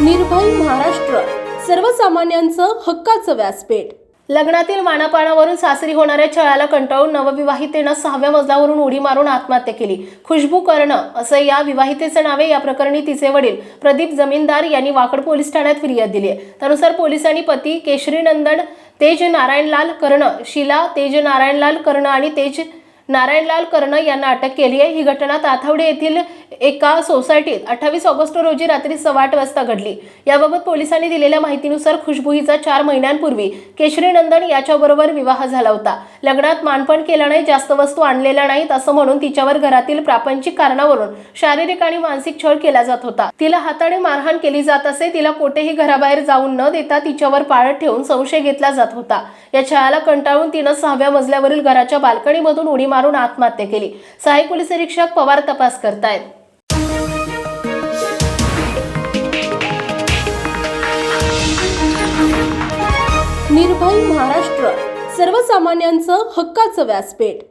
निर्भय महाराष्ट्र. सर्वसामान्यांचं हक्काचं व्यासपीठ. लग्नातील वाणापाणावरून सासरी होणाऱ्या छळाला कंटाळून नवविवाहितेनं सहाव्या मजल्यावरून उडी मारून आत्महत्या केली. खुशबू कर्ण असं या विवाहितेचं नावे या प्रकरणी तिचे वडील प्रदीप जमीनदार यांनी वाकड पोलीस ठाण्यात फिर्याद दिली आहे. त्यानुसार पोलिसांनी पती केशरीनंदन तेज नारायणलाल कर्ण शिला तेज नारायणलाल कर्ण आणि तेज नारायणलाल कर्ण यांना अटक केली आहे. ही घटना ताथावडे येथील एका सोसायटीत अठ्ठावीस ऑगस्ट रोजी रात्री सव्वा आठ वाजता घडली. याबाबत पोलिसांनी दिलेल्या माहितीनुसार खुशबू हिचा चार महिन्यांपूर्वी केशरी नंदन याच्याबरोबर विवाह झाला होता. लग्नात मानपण केलं नाही जास्त वस्तू आणलेल्या नाहीत असं म्हणून तिच्यावर घरातील प्रापंचिक कारणावरून शारीरिक आणि मानसिक छळ केला जात होता. तिला हाताने मारहाण केली जात असे तिला कोठेही घराबाहेर जाऊन न देता तिच्यावर पाळत ठेवून संशय घेतला जात होता. या छळाला कंटाळून तिनं सहाव्या मजल्यावरील घराच्या बाल्कनीमधून उडी मारून आत्महत्या केली. सहाय्यक पोलीस निरीक्षक पवार तपास करतायत. निर्भय महाराष्ट्र सर्वसामान्यांचं हक्काचं व्यासपीठ.